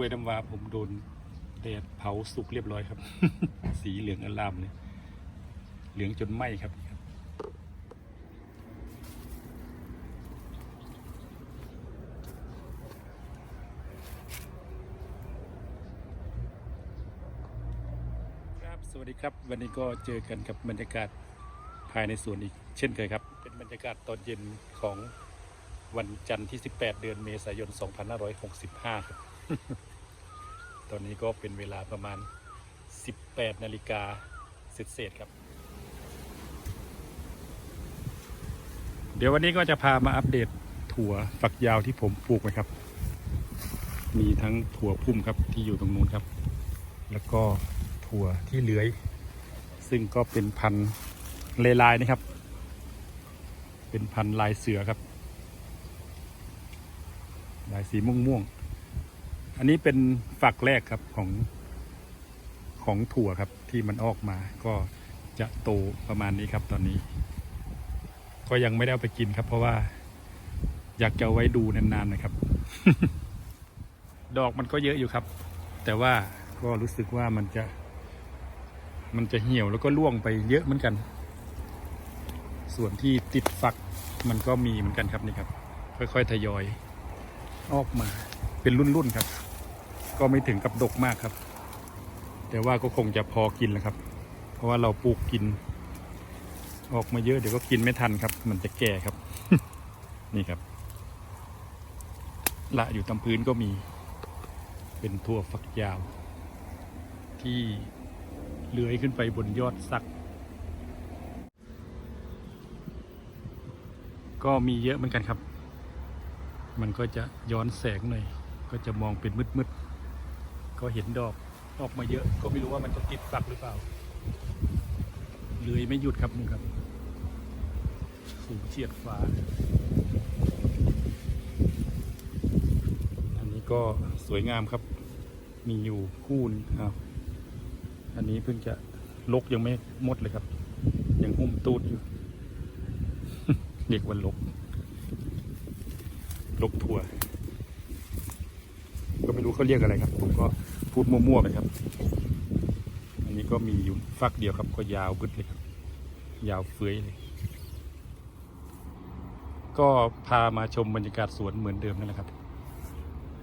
ล้วยน้ำว้าผมโดนแดดเผาสุกเรียบร้อยครับ สีเหลืองอลามเลยเหลืองจนไหม้ครับครับสวัสดีครับ วันนี้ก็เจอกันกับบรรยากาศภายในสวนอีกเช่นเคยครับ เป็นบรรยากาศตอนเย็นของวันจันทร์ที่ 18 เดือนเมษายน 2565 ครับ ตอนนี้ก็เป็นเวลาประมาณ 18 นาฬิกาเศษๆครับ เดี๋ยววันนี้ก็จะพามาอัปเดตถั่วฝักยาวที่ผมปลูกไว้ครับ มีทั้งถั่วพุ่มครับที่อยู่ตรงนู้นครับ แล้วก็ถั่วที่เลื้อย ซึ่งก็เป็นพันธุ์เลลายนะครับ เป็นพันธุ์ลายเสือครับ ลายสีม่วงม่วงๆ อันนี้เป็นฝักแรกครับของของถั่วครับที่มันออกมา ก็จะโตประมาณนี้ครับตอนนี้ ก็ยังไม่ได้เอาไปกินครับ เพราะว่า อยากจะไว้ดูนานๆนะครับ ดอกมันก็เยอะอยู่ครับ แต่ว่าก็รู้สึกว่ามันจะ มันจะเหี่ยวแล้วก็ร่วงไปเยอะเหมือนกัน ส่วนที่ติดฝักมันก็มีเหมือนกันครับนี่ครับ ค่อยๆทยอย ออกมาเป็นรุ่นๆครับ ก็ไม่ถึงกับดกมากครับ แต่ว่าก็คงจะพอกินแล้วครับ เพราะว่าเราปลูกกิน ออกมาเยอะเดี๋ยวก็กินไม่ทันครับ มันจะแก่ครับ นี่ครับ ละอยู่ตามพื้นก็มี เป็นทั่วฝักยาว ที่เลื้อยขึ้นไปบนยอดสัก ก็มีเยอะเหมือนกันครับ มันก็จะย้อนแสงหน่อยก็จะมองเป็นมืดๆ ก็เห็นดอกออกมาเยอะ ก็ไม่รู้ว่ามันจะติดฝักหรือเปล่าเลยไม่หยุดครับนี่ครับ สูงเฉียดฟ้า อันนี้ก็สวยงามครับ มีอยู่คู่นึงครับอันนี้เพิ่งจะลกยังไม่หมดเลยครับ ยังหุ้มตูดอยู่ เรียกว่าลก ลกถั่ว ก็ไม่รู้เขาเรียกอะไรครับ ผมก็ พูดมั่วๆไปครับ อันนี้ก็มีอยู่ฟักเดียวครับก็ยาวบึดเลยครับ ยาวเฟื้อยเลย ก็พามาชมบรรยากาศสวนเหมือนเดิมนั่นแหละครับ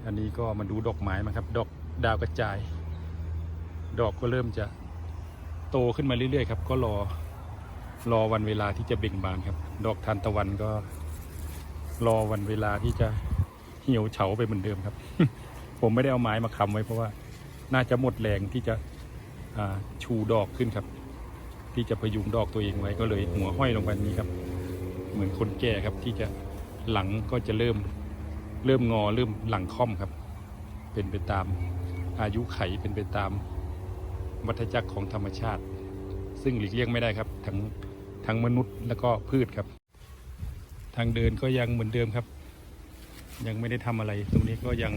อันนี้ก็มาดูดอกไม้มาครับ ดอกดาวกระจาย ดอกก็เริ่มจะโตขึ้นมาเรื่อยๆครับ ก็รอรอวันเวลาที่จะเบ่งบานครับ ดอกทานตะวันก็ รอวันเวลาที่จะเหี่ยวเฉาไปเหมือนเดิมครับ ผมไม่ได้เอาไม้มาค้ำไว้เพราะว่า น่าจะหมดแรงที่จะชูดอกขึ้นครับ ที่จะพยุงดอกตัวเองไว้ก็เลยหัวห้อยลงไปนี้ครับ เหมือนคนแก่ครับที่จะหลังก็จะเริ่มเริ่มงอเริ่มหลังค่อมครับ เป็นไปตามอายุไขเป็นไปตามวัฏจักรของธรรมชาติ ซึ่งหลีกเลี่ยงไม่ได้ครับ ทั้งทั้งมนุษย์แล้วก็พืชครับ ทางเดินก็ยังเหมือนเดิมครับ ยังไม่ได้ทำอะไร ตรงนี้ก็ยัง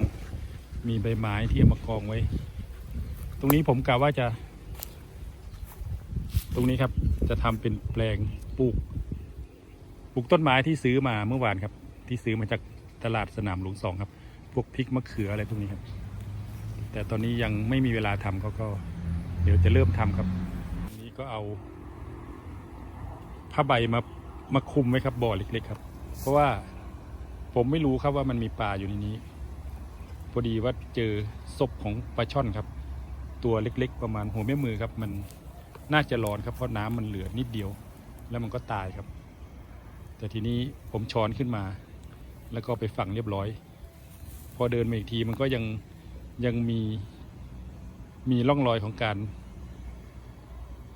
มีใบไม้ที่เอามากองไว้ ตรงนี้ผมกะว่าจะ ตรงนี้ครับ จะทำเป็นแปลงปลูก ปลูกต้นไม้ที่ซื้อมาเมื่อวานครับ ที่ซื้อมาจากตลาดสนามหลวงสองครับ พวกพริกมะเขืออะไรพวกนี้ครับ แต่ตอนนี้ยังไม่มีเวลาทำเขาก็ เดี๋ยวจะเริ่มทำครับอันนี้ก็เอาผ้าใบมามาคุมไว้ครับบ่อเล็กๆครับ เพราะว่าผมไม่รู้ครับว่ามันมีปลาอยู่ในนี้ พอดีว่าเจอศพของปลาช่อนครับ ตัวเล็กๆ ประมาณหัวแม่มือครับ มันน่าจะร้อนครับเพราะน้ำมันเหลือนิดเดียว แล้วมันก็ตายครับ แต่ทีนี้ผมช้อนขึ้นมา แล้วก็ไปฝังเรียบร้อย พอเดินมาอีกทีมันก็ยังยังมีมีร่องรอยของการ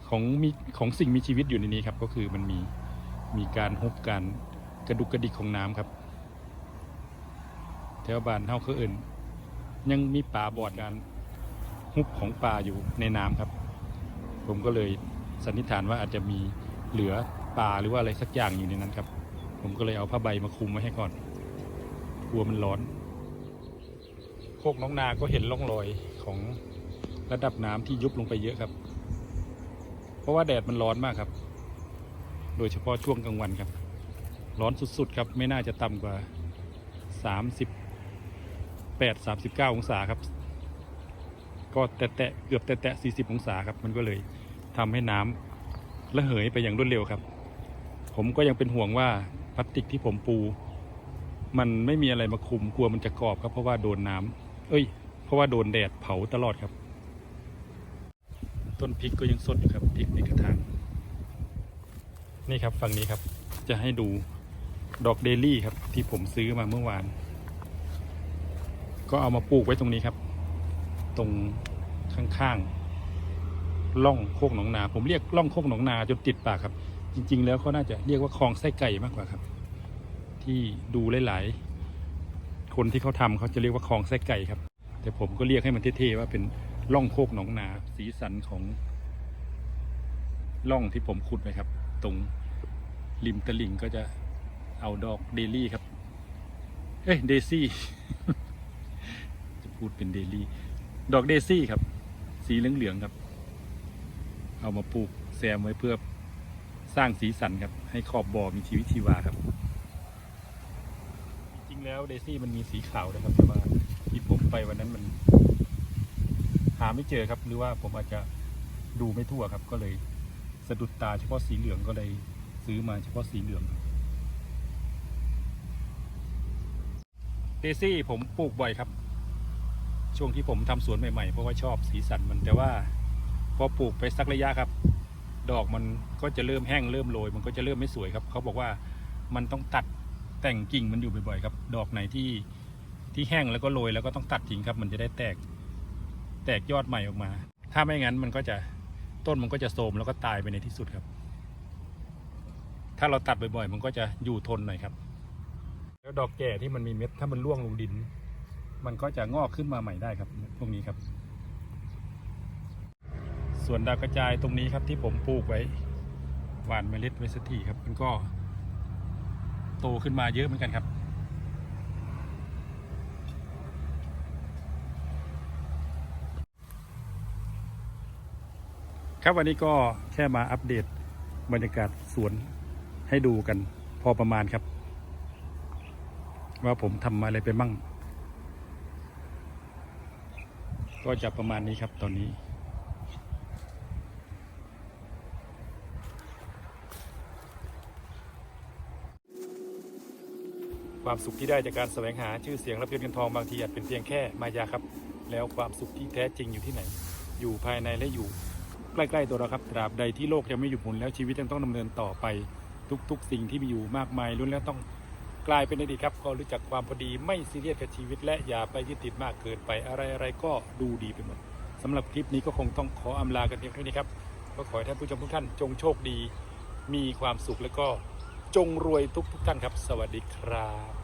ของมีของสิ่งมีชีวิตอยู่ในนี้ครับ ก็คือมันมีมีการฮุบการกระดุกกระดิกของน้ำครับ แถวบ้านเท่าคืออื่น ยังมีป่าบอดการ ฮุบของปลาอยู่ในน้ำครับ ผมก็เลยสันนิษฐานว่าอาจจะมีเหลือปลาหรือว่าอะไรสักอย่างอยู่ในนั้นครับ ผมก็เลยเอาผ้าใบมาคลุมไว้ให้ก่อนกลัวมันร้อนโคกน้องนาก็เห็นร่องรอยของระดับน้ำที่ยุบลงไปเยอะครับ เพราะว่าแดดมันร้อนมากครับ โดยเฉพาะช่วงกลางวันครับ ร้อนสุดๆครับ ไม่น่าจะต่ำกว่า 38 39 องศาครับ ก็แตะเกือบแตะ40องศาครับ มันก็เลยทำให้น้ำระเหยไปอย่างรวดเร็วครับ ผมก็ยังเป็นห่วงว่าพลาสติกที่ผมปู มันไม่มีอะไรมาคุมกลัวมันจะกรอบครับ เพราะว่าโดนน้ำเอ้ย เพราะว่าโดนแดดเผาตลอดครับ ต้นพริกก็ยังสดอยู่ครับพริกในกระถางนี่ครับฝั่งนี้ครับจะให้ดูดอกเดลี่ครับ ที่ผมซื้อมาเมื่อวาน ก็เอามาปลูกไว้ตรงนี้ครับ ตรงข้างๆล่องโคกหนองนา ผมเรียกล่องโคกหนองนาจนติดปากครับ จริง ๆ แล้วเขาน่าจะเรียกว่าคลองไส้ไก่มากกว่าครับ ที่ดูหลายๆ คนที่เขาทำเขาจะเรียกว่าคลองไส้ไก่ครับ แต่ผมก็เรียกให้มันเท่ๆว่าเป็นล่องโคกหนองนาสีสันของล่องที่ผมขุดไว้ครับ ตรงริมตลิ่งก็จะเอาดอกเดลี่ครับ เอ้ยเดซี่ จะพูดเป็นเดลี่ ดอกเดซี่ครับ สีเหลืองๆครับ เอามาปลูกแซมไว้เพื่อสร้างสีสันครับ ให้ขอบบ่อมีชีวิตชีวาครับ จริงๆแล้วเดซี่มันมีสีขาวนะครับแต่ว่าที่ผมไปวันนั้นมัน หาไม่เจอครับ หรือว่าผมอาจจะดูไม่ทั่วครับ ก็เลยสะดุดตาเฉพาะสีเหลืองก็เลยซื้อมาเฉพาะสีเหลืองเดซี่ผมปลูกบ่อยครับ ช่วงที่ผมทำสวนใหม่ๆ เพราะว่าชอบสีสันมันแต่ว่า พอปลูกไปสักระยะครับ ดอกมันก็จะเริ่มแห้งเริ่มโรยมันก็จะเริ่มไม่สวยครับ เขาบอกว่ามันต้องตัดแต่งกิ่งมันอยู่บ่อยๆครับ ดอกไหนที่ที่แห้งแล้วก็โรยแล้วก็ต้องตัดทิ้งครับ มันจะได้แตก แตกยอดใหม่ออกมา ถ้าไม่งั้นมันก็จะต้นมันก็จะโทรมแล้วก็ตายไปในที่สุดครับ ถ้าเราตัดบ่อยๆ มันก็จะอยู่ทนหน่อยครับ แล้วดอกแก่ที่มันมีเม็ดถ้ามันร่วงลงดิน มันก็จะงอกขึ้นมาใหม่ได้ครับพวกนี้ครับ ส่วนดาวกระจายตรงนี้ครับที่ผมปลูกไว้หว่านเมล็ดไว้สักทีครับ มันก็ โตขึ้นมาเยอะเหมือนกันครับ ครับวันนี้ก็แค่มาอัปเดตบรรยากาศสวนให้ดูกันพอประมาณครับ ว่าผมทำอะไรไปมั่ง ก็จะประมาณนี้ครับตอนนี้ ความสุขที่ได้จากการแสวงหาชื่อเสียงรับเงินเงินทองบางทีอาจเป็นเพียงแค่มายาครับ แล้วความสุขที่แท้จริงอยู่ที่ไหน อยู่ภายในและอยู่ใกล้ๆตัวเราครับตราบใดที่โลกยังไม่หยุดหมุนแล้วชีวิตยังต้องดำเนินต่อไปทุก ๆ สิ่งที่มีอยู่มากมายล้วนแล้วต้อง กลายเป็นอดีตครับก็รู้จักความพอดีไม่ซีเรียสกับชีวิต และอย่าไปยึดติดมากเกินไปอะไรอะไรก็ดูดีไปหมดสำหรับคลิปนี้ก็คงต้องขออำลากันเพียงเท่านี้ครับก็ขอให้ท่านผู้ชมทุกท่านจงโชคดี มีความสุขและก็จงรวยทุกทุกท่านครับ สวัสดีครับ